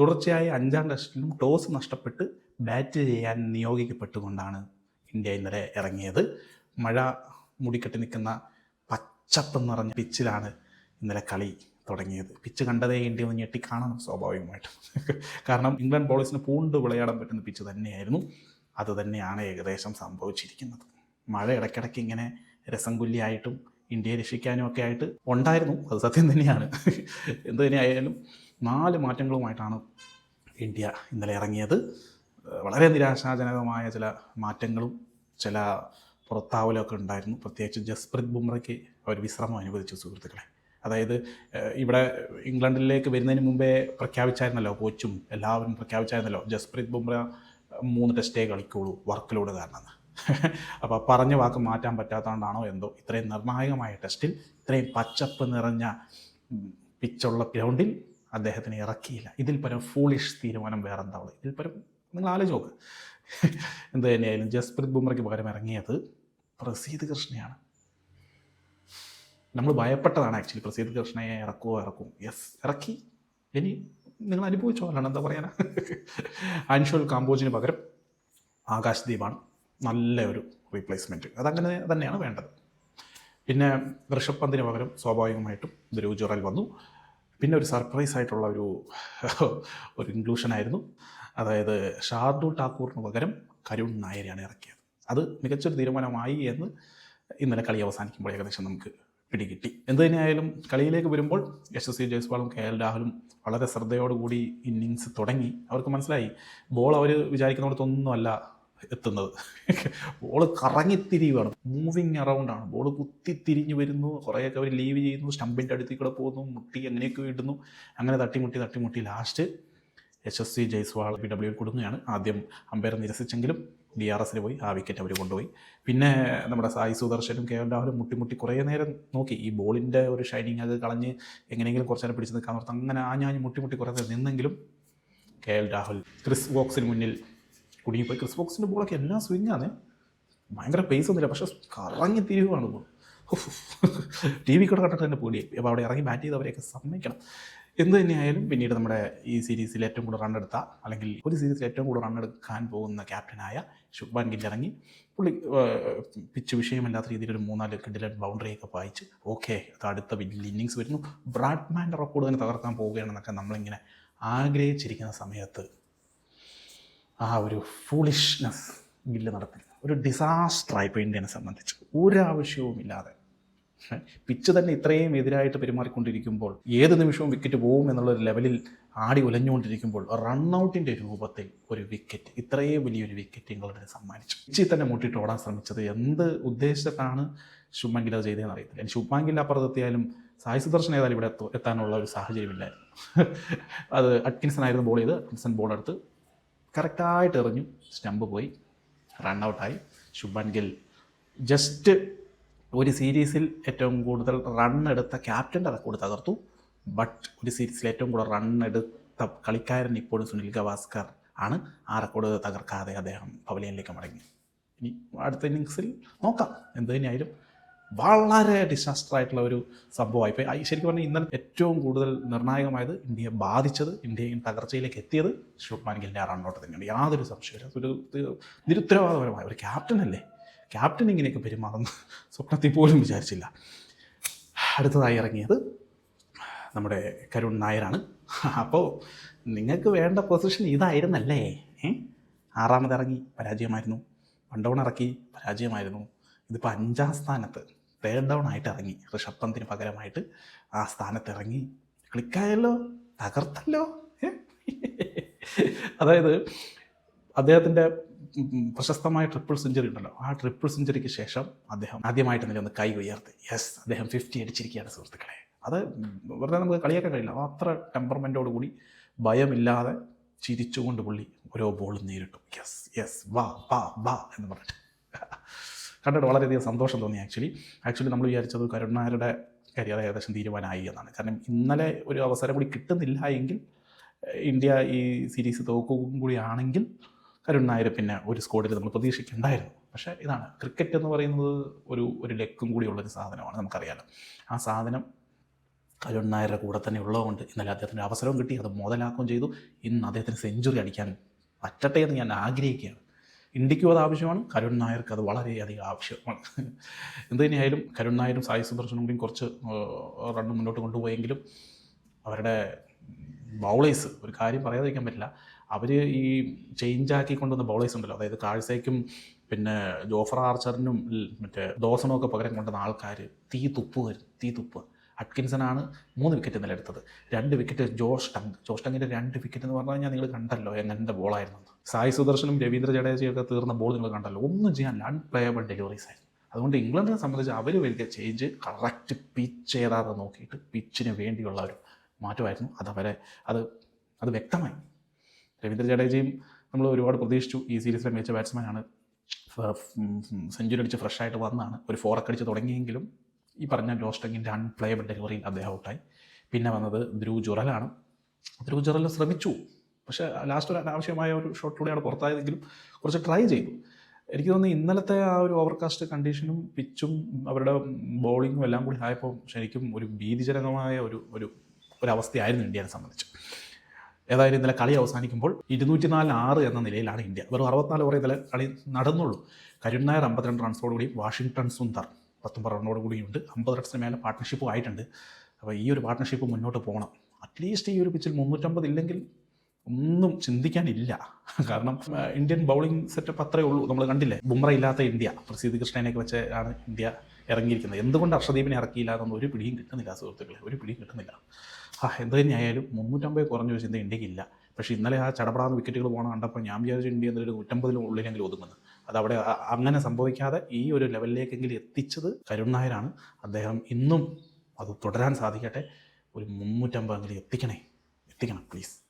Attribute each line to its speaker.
Speaker 1: തുടർച്ചയായ അഞ്ചാം ടെസ്റ്റിലും ടോസ് നഷ്ടപ്പെട്ട് ബാറ്റ് ചെയ്യാൻ നിയോഗിക്കപ്പെട്ടുകൊണ്ടാണ് ഇന്ത്യ ഇന്നലെ ഇറങ്ങിയത്. മഴ മുടിക്കെട്ടി നിൽക്കുന്ന പച്ചപ്പ് നിറഞ്ഞ പിച്ചിലാണ് ഇന്നലെ കളി തുടങ്ങിയത്. പിച്ച് കണ്ടതേ ഇന്ത്യ ഒന്ന് ഞെട്ടി കാണണം സ്വാഭാവികമായിട്ടും. കാരണം ഇംഗ്ലണ്ട് ബോളേഴ്സിന് പൂണ്ട് വിളയാടാൻ പറ്റുന്ന പിച്ച് തന്നെയായിരുന്നു. അത് തന്നെയാണ് ഏകദേശം സംഭവിച്ചിരിക്കുന്നത്. മഴ ഇടയ്ക്കിടയ്ക്ക് ഇങ്ങനെ രസംകുല്യായിട്ടും ഇന്ത്യയെ രക്ഷിക്കാനും ഒക്കെ ആയിട്ട് ഉണ്ടായിരുന്നു. അത് സത്യം തന്നെയാണ്. എന്ത് തന്നെയായാലും നാല് മാറ്റങ്ങളുമായിട്ടാണ് ഇന്ത്യ ഇന്നലെ ഇറങ്ങിയത്. വളരെ നിരാശാജനകമായ ചില മാറ്റങ്ങളും ചില പുറത്താവലൊക്കെ ഉണ്ടായിരുന്നു. പ്രത്യേകിച്ച് ജസ്പ്രീത് ബുംറയ്ക്ക് ഒരു വിശ്രമം അനുവദിച്ചു സുഹൃത്തുക്കളെ. അതായത് ഇവിടെ ഇംഗ്ലണ്ടിലേക്ക് വരുന്നതിന് മുമ്പേ പ്രഖ്യാപിച്ചായിരുന്നല്ലോ കോച്ചും എല്ലാവരും പ്രഖ്യാപിച്ചായിരുന്നല്ലോ ജസ്പ്രീത് ബുംറ മൂന്ന് ടെസ്റ്റേ കളിക്കുള്ളൂ വർക്ക് ലോഡ് കാരണം അപ്പോൾ പറഞ്ഞ വാക്ക് മാറ്റാൻ പറ്റാത്തതുകൊണ്ടാണോ എന്തോ ഇത്രയും നിർണായകമായ ടെസ്റ്റിൽ ഇത്രയും പച്ചപ്പ് നിറഞ്ഞ പിച്ചുള്ള ഗ്രൗണ്ടിൽ അദ്ദേഹത്തിനെ ഇറക്കിയില്ല. ഇതിൽ പരം ഫൂളിഷ് തീരുമാനം വേറെന്താ ഉള്ളത്? ഇതിൽ പരം നിങ്ങൾ ആലോചിച്ച് നോക്ക്. എന്ത് തന്നെയായാലും ജസ്പ്രീത് ബുംറയ്ക്ക് പകരം ഇറങ്ങിയത് പ്രസീത് കൃഷ്ണയാണ്. നമ്മൾ ഭയപ്പെട്ടതാണ് ആക്ച്വലി പ്രസീത് കൃഷ്ണയെ ഇറക്കുമോ ഇറക്കും? യെസ് ഇറക്കി. ഇനി നിങ്ങൾ അനുഭവിച്ചോ എന്താ പറയാനാ? അൻഷോൽ കാമ്പോജിന് പകരം ആകാശ് ദീപാണ് നല്ല ഒരു റീപ്ലേസ്മെന്റ് അതങ്ങനെ തന്നെയാണ് വേണ്ടത്. പിന്നെ ഋഷഭ് പന്തിന് പകരം സ്വാഭാവികമായിട്ടും ധ്രുവ് ജുറൽ വന്നു. പിന്നെ ഒരു സർപ്രൈസ് ആയിട്ടുള്ള ഒരു ഒരു ഇൻക്ലൂഷനായിരുന്നു അതായത് ഷാർദുൽ ഠാക്കൂറിന് പകരം കരുൺ നായരെയാണ് ഇറക്കിയത്. അത് മികച്ചൊരു തീരുമാനമായി എന്ന് ഇന്നലെ കളി അവസാനിക്കുമ്പോൾ ഏകദേശം നമുക്ക് പിടികിട്ടി. എന്ത് തന്നെയായാലും കളിയിലേക്ക് വരുമ്പോൾ യശസ്വി ജയ്സ്വാളും കെ എൽ രാഹുലും വളരെ ശ്രദ്ധയോടുകൂടി ഇന്നിങ്സ് തുടങ്ങി. അവർക്ക് മനസ്സിലായി. ബോൾ അവർ വിചാരിക്കുന്നിടത്തൊന്നുമല്ല എത്തുന്നത്. ബോൾ കറങ്ങിത്തിരിയുകയാണ് മൂവിങ് അറൗണ്ടാണ് ബോൾ കുത്തിത്തിരിഞ്ഞ് വരുന്നു. കുറേയൊക്കെ അവർ ലീവ് ചെയ്യുന്നു. സ്റ്റമ്പിന്റെ അടുത്തിൽ കൂടെ പോകുന്നു. മുട്ടി അങ്ങനെയൊക്കെ ഇടുന്നു. അങ്ങനെ തട്ടിമുട്ടി തട്ടിമുട്ടി. Last H S C Jaiswal P W കൊടുക്കുകയാണ് ആദ്യം അമ്പയർ നിരസിച്ചെങ്കിലും ഡി ആർ എസിൽ പോയി. ആ വിക്കറ്റ് അവർ കൊണ്ടുപോയി. പിന്നെ നമ്മുടെ സായി സുദർശനും കെ എൽ രാഹുലും മുട്ടിമുട്ടി കുറേ നേരം നോക്കി. ഈ ബോളിന്റെ ഒരു ഷൈനിങ് അത് കളഞ്ഞ് എങ്ങനെയെങ്കിലും കുറച്ച് നേരം പിടിച്ച് നിൽക്കാൻ അങ്ങനെ ആഞ്ഞാഞ്ഞ് മുട്ടിമുട്ടി കുറേ നേരം നിന്നെങ്കിലും കെ എൽ രാഹുൽ ക്രിസ് ബോക്സിന് മുന്നിൽ കുടുങ്ങിപ്പോയി. ക്രിസ് ബോക്സിന്റെ ബോളൊക്കെ എല്ലാം സ്വിങ്ങാണ് ഭയങ്കര പേസ് ഒന്നുമില്ല. പക്ഷെ കറങ്ങി തിരിയുവാണ് ബോൾ ടി വി കൂടെ കണ്ടിട്ട് തന്നെ പേടിയായി അപ്പോൾ അവിടെ ഇറങ്ങി ബാറ്റ് ചെയ്തവരെയൊക്കെ സമ്മതിക്കണം. എന്ത് തന്നെയായാലും പിന്നീട് നമ്മുടെ ഈ സീരീസിൽ ഏറ്റവും കൂടുതൽ റൺ എടുത്ത അല്ലെങ്കിൽ ഒരു സീരീസിൽ ഏറ്റവും കൂടുതൽ റൺ എടുക്കാൻ പോകുന്ന ക്യാപ്റ്റനായ ശുഭ്മാൻ ഗിൽ ഇറങ്ങി. പുള്ളി പിച്ച് വിഷയമില്ലാത്ത രീതിയിൽ ഒരു മൂന്നാൽ കിഡിലൻ ബൗണ്ടറിയൊക്കെ വായിച്ച് ഓക്കെ അത് അടുത്ത വലിയ ഇന്നിങ്സ് വരുന്നു. ബ്രാഡ്മാന്റെ റെക്കോർഡ് തന്നെ തകർക്കാൻ പോവുകയാണെന്നൊക്കെ നമ്മളിങ്ങനെ ആഗ്രഹിച്ചിരിക്കുന്ന സമയത്ത് ആ ഒരു ഫൂളിഷ്നെസ് ബില്ല് നടത്തില്ല ഒരു ഡിസാസ്റ്റർ ഇപ്പോൾ ഇന്ത്യനെ സംബന്ധിച്ച്. ഒരാവശ്യവുമില്ലാതെ. പിച്ച് തന്നെ ഇത്രയും എതിരായിട്ട് പെരുമാറിക്കൊണ്ടിരിക്കുമ്പോൾ ഏത് നിമിഷവും വിക്കറ്റ് പോകും എന്നുള്ള ലെവലിൽ ആടി ഉലഞ്ഞുകൊണ്ടിരിക്കുമ്പോൾ റണ്ണൗട്ടിന്റെ രൂപത്തിൽ ഒരു വിക്കറ്റ് ഇത്രയും വലിയൊരു വിക്കറ്റ് ഇംഗ്ലണ്ടിന് സമ്മാനിച്ചു. പിച്ചിൽ തന്നെ മുട്ടിട്ട് ഓടാൻ ശ്രമിച്ചത് എന്ത് ഉദ്ദേശത്താണ് ഗിൽ അത് ചെയ്തതെന്ന് അറിയത്തില്ല. ഗിൽ അപ്പുറത്തെത്തിയാലും സായി സുദർശൻ ഏതായാലും ഇവിടെ എത്തു- എത്താനുള്ള ഒരു സാഹചര്യമില്ലായിരുന്നു. അത് അറ്റ്കിൻസൺ ആയിരുന്നു ബോൾ ചെയ്ത് അറ്റ്കിൻസൺ ബോൾ എടുത്ത് കറക്റ്റായിട്ട് എറിഞ്ഞു. സ്റ്റമ്പ് പോയി. റണ്ണൗട്ടായി ശുഭൻ ഗിൽ. ജസ്റ്റ് ഒരു സീരീസിൽ ഏറ്റവും കൂടുതൽ റൺ എടുത്ത ക്യാപ്റ്റന്റെ റെക്കോർഡ് തകർത്തു. ബട്ട് ഒരു സീരീസിൽ ഏറ്റവും കൂടുതൽ റൺ എടുത്ത കളിക്കാരൻ ഇപ്പോഴും സുനിൽ ഗവാസ്കർ ആണ്. ആ റെക്കോർഡ് തകർക്കാതെ അദ്ദേഹം പവലിയനിലേക്ക് മടങ്ങി. ഇനി അടുത്ത ഇന്നിങ്സിൽ നോക്കാം. എന്ത് തന്നെയായാലും വളരെ ഡിസാസ്റ്റർ ആയിട്ടുള്ള ഒരു സംഭവമായി. ഇപ്പോൾ ശരിക്കും പറഞ്ഞാൽ ഇന്നലെ ഏറ്റവും കൂടുതൽ നിർണായകമായത് ഇന്ത്യയെ ബാധിച്ചത് ഇന്ത്യയും തകർച്ചയിലേക്ക് എത്തിയത് ശുഭ്മാൻ ഗില്ലിന്റെ ആ റണ്ണൗട്ട് തന്നെയാണ്. യാതൊരു സംശയമില്ല ഒരു നിരുത്തരവാദപരമായ. ഒരു ക്യാപ്റ്റൻ അല്ലേ? ക്യാപ്റ്റൻ ഇങ്ങനെയൊക്കെ പെരുമാറുന്ന സ്വപ്നത്തിൽ പോലും വിചാരിച്ചില്ല. അടുത്തതായി ഇറങ്ങിയത് നമ്മുടെ കരുൺ നായരാണ്. അപ്പോൾ നിങ്ങൾക്ക് വേണ്ട പൊസിഷൻ ഇതായിരുന്നല്ലേ? ആറാമത് ഇറങ്ങി പരാജയമായിരുന്നു. വൺ ഡൗൺ ഇറക്കി പരാജയമായിരുന്നു. ഇതിപ്പോൾ അഞ്ചാം സ്ഥാനത്ത്. തേർഡ് ഡൗൺ ആയിട്ട് ഇറങ്ങി. ഋഷഭ് പന്തിന് പകരമായിട്ട് ആ സ്ഥാനത്ത് ഇറങ്ങി. ക്ലിക്കായല്ലോ തകർത്തല്ലോ? അതായത് അദ്ദേഹത്തിന്റെ പ്രശസ്തമായ ട്രിപ്പിൾ സെഞ്ചുറി ഉണ്ടല്ലോ. ആ ട്രിപ്പിൾ സെഞ്ചുറിക്ക് ശേഷം അദ്ദേഹം ആദ്യമായിട്ട് നില ഒന്ന് കൈ ഉയർത്തി. യെസ് അദ്ദേഹം ഫിഫ്റ്റി അടിച്ചിരിക്കുകയാണ് സുഹൃത്തുക്കളെ. അത് വെറുതെ നമുക്ക് കളിയാക്കാൻ കഴിയില്ല. അത്ര ടെമ്പർമെന്റോട് കൂടി ഭയമില്ലാതെ ചിരിച്ചുകൊണ്ട് പുള്ളി ഓരോ ബോളും നേരിട്ടു. യെസ് യെസ് വാ വാ വാ എന്ന് പറഞ്ഞിട്ട്. കണ്ടിട്ട് വളരെയധികം സന്തോഷം തോന്നി ആക്ച്വലി ആക്ച്വലി നമ്മൾ വിചാരിച്ചത് കരുണാരുടെ കരിയർ ഏകദേശം തീരുമാനമായി എന്നാണ്. കാരണം ഇന്നലെ ഒരു അവസരം കൂടി കിട്ടുന്നില്ല എങ്കിൽ ഇന്ത്യ ഈ സീരീസ് തോക്കുകയും കൂടി ആണെങ്കിൽ കരുൺ നായർ പിന്നെ ഒരു സ്കോഡിൽ നമ്മൾ പ്രതീക്ഷിക്കുന്നുണ്ടായിരുന്നു പക്ഷേ ഇതാണ് ക്രിക്കറ്റ് എന്ന് പറയുന്നത് ഒരു ഒരു ലെക്കും കൂടി ഉള്ളൊരു സാധനമാണ് നമുക്കറിയാലോ. ആ സാധനം കരുൺ നായരുടെ കൂടെ തന്നെ ഉള്ളതുകൊണ്ട് ഇന്നലെ അദ്ദേഹത്തിന്റെ അവസരവും കിട്ടി അത് മുതലാക്കുകയും ചെയ്തു. ഇന്ന് അദ്ദേഹത്തിന് സെഞ്ചുറി അടിക്കാൻ പറ്റട്ടെ എന്ന് ഞാൻ ആഗ്രഹിക്കുകയാണ്. ഇന്ത്യക്കും അത് ആവശ്യമാണ്. കരുൺ നായർക്ക് അത് വളരെയധികം ആവശ്യമാണ്. എന്ത് തന്നെയായാലും കരുൺ നായരും സായി സുദർശനും കൂടിയും കുറച്ച് റണ്ണ് മുന്നോട്ട് കൊണ്ടുപോയെങ്കിലും അവരുടെ ബൗളേഴ്സ് ഒരു കാര്യം പറയാതിരിക്കാൻ പറ്റില്ല. അവർ ഈ ചേഞ്ച് ആക്കി കൊണ്ടുവന്ന ബൗളേഴ്സ് ഉണ്ടല്ലോ. അതായത് കാഴ്ചയ്ക്കും പിന്നെ ജോഫർ ആർച്ചറിനും മറ്റേ ദോസണമൊക്കെ പകരം കൊണ്ടുവന്ന ആൾക്കാർ തീ തുപ്പുമായിരുന്നു തീ തുപ്പുക അറ്റ്കിൻസനാണ് മൂന്ന് വിക്കറ്റ് ഇന്നലെ എടുത്തത്. രണ്ട് വിക്കറ്റ് ജോഷ് ടങ്. ജോഷ് ടങ്ങിന്റെ രണ്ട് വിക്കറ്റ് എന്ന് പറഞ്ഞു കഴിഞ്ഞാൽ നിങ്ങൾ കണ്ടല്ലോ എങ്ങനത്തെ ബോളായിരുന്നു സായി സുദർശനും രവീന്ദ്ര ജഡേജയൊക്കെ തീർന്ന ബോൾ നിങ്ങൾ കണ്ടല്ലോ. ഒന്നും ചെയ്യാൻ അൺപ്ലേയബിൾ ഡെലിവറീസ് ആയിരുന്നു. അതുകൊണ്ട് ഇംഗ്ലണ്ടിനെ സംബന്ധിച്ച് അവർ വലിയ ചേഞ്ച് കറക്റ്റ് പിച്ച് ഏതാതെ നോക്കിയിട്ട് പിച്ചിന് വേണ്ടിയുള്ള ഒരു മാറ്റമായിരുന്നു. അതവരെ അത് അത് വ്യക്തമായി. രവീന്ദ്ര ജഡേജയും നമ്മൾ ഒരുപാട് പ്രതീക്ഷിച്ചു. ഈ സീരീസിലെ മികച്ച ബാറ്റ്സ്മാനാണ് സെഞ്ചുറി അടിച്ച് ഫ്രഷായിട്ട് വന്നാണ്. ഒരു ഫോറൊക്കെ അടിച്ച് തുടങ്ങിയെങ്കിലും ഈ പറഞ്ഞ ലോസ്റ്റങ്ങിന്റെ അൺപ്ലേബിൾ ഡെലിവറിയിൽ അദ്ദേഹം ഔട്ടായി. പിന്നെ വന്നത് ധ്രുവ് ജുറലാണ്. ധ്രുവ് ജുറൽ ശ്രമിച്ചു. പക്ഷേ ലാസ്റ്റ് ഒരു അനാവശ്യമായ ഒരു ഷോട്ടിലൂടെയാണ് പുറത്തായതെങ്കിലും കുറച്ച് ട്രൈ ചെയ്തു. എനിക്ക് തോന്നുന്നു ഇന്നലത്തെ ആ ഒരു ഓവർകാസ്റ്റ് കണ്ടീഷനും പിച്ചും അവരുടെ ബോളിങ്ങും എല്ലാം കൂടി ആയപ്പോൾ ശരിക്കും ഒരു ഭീതിജനകമായ ഒരു ഒരു ഒരവസ്ഥയായിരുന്നു ഇന്ത്യയെ സംബന്ധിച്ച്. ഏതായാലും ഇന്നലെ കളി അവസാനിക്കുമ്പോൾ ഇരുന്നൂറ്റി നാല് ആറ് എന്ന നിലയിലാണ് ഇന്ത്യ. വെറും അറുപത്തിനാല് ഓവർ ഇന്നലെ കളി നടന്നുള്ളൂ. കരുൺ അമ്പത്തിരണ്ട് റൺസോടുകൂടി വാഷിങ്ടൺ സുന്ദർ പത്തൊമ്പത് റണ്ണോട് കൂടിയുണ്ട്. അമ്പത് റൺസിന് മേലെ പാർട്ട്ണർഷിപ്പും ആയിട്ടുണ്ട്. അപ്പോൾ ഈ ഒരു പാർട്ട്ണർഷിപ്പ് മുന്നോട്ട് പോകണം അറ്റ്ലീസ്റ്റ് ഈ ഒരു പിച്ചിൽ മുന്നൂറ്റമ്പത് ഇല്ലെങ്കിൽ ഒന്നും ചിന്തിക്കാനില്ല. കാരണം ഇന്ത്യൻ ബൗളിംഗ് സെറ്റപ്പ് അത്രേ ഉള്ളൂ. നമ്മൾ കണ്ടില്ലേ ബുംറ ഇല്ലാത്ത ഇന്ത്യ. പ്രസീതി കൃഷ്ണനെയൊക്കെ വെച്ച് ആണ് ഇന്ത്യ ഇറങ്ങിയിരിക്കുന്നത്. എന്തുകൊണ്ട് അർഷദീപിനെ ഇറക്കിയില്ല എന്നൊന്നും ഒരു പിടിയും കിട്ടുന്നില്ല സുഹൃത്തുക്കളെ. ഒരു പിടിയും കിട്ടുന്നില്ല. ആ എന്ത് തന്നെയായാലും മുന്നൂറ്റമ്പത് കുറഞ്ഞ വെച്ച് ഇന്ത്യ ഇന്ത്യക്കില്ല. പക്ഷേ ഇന്നലെ ആ ചടപടാന്ന് വിക്കറ്റുകൾ പോകണം കണ്ടപ്പോൾ ഞാൻ വിചാരിച്ചു ഇന്ത്യ എന്തൊരു നൂറ്റമ്പതിലും ഉള്ളിലെങ്കിലും ഒതുങ്ങുന്നു. അതവിടെ അങ്ങനെ സംഭവിക്കാതെ ഈ ഒരു ലെവലിലേക്കെങ്കിലും എത്തിച്ചത് കരുൺ നായരാണ്. അദ്ദേഹം ഇന്നും അത് തുടരാൻ സാധിക്കട്ടെ. ഒരു മുന്നൂറ്റമ്പതെങ്കിലും എത്തിക്കണേ. എത്തിക്കണം പ്ലീസ്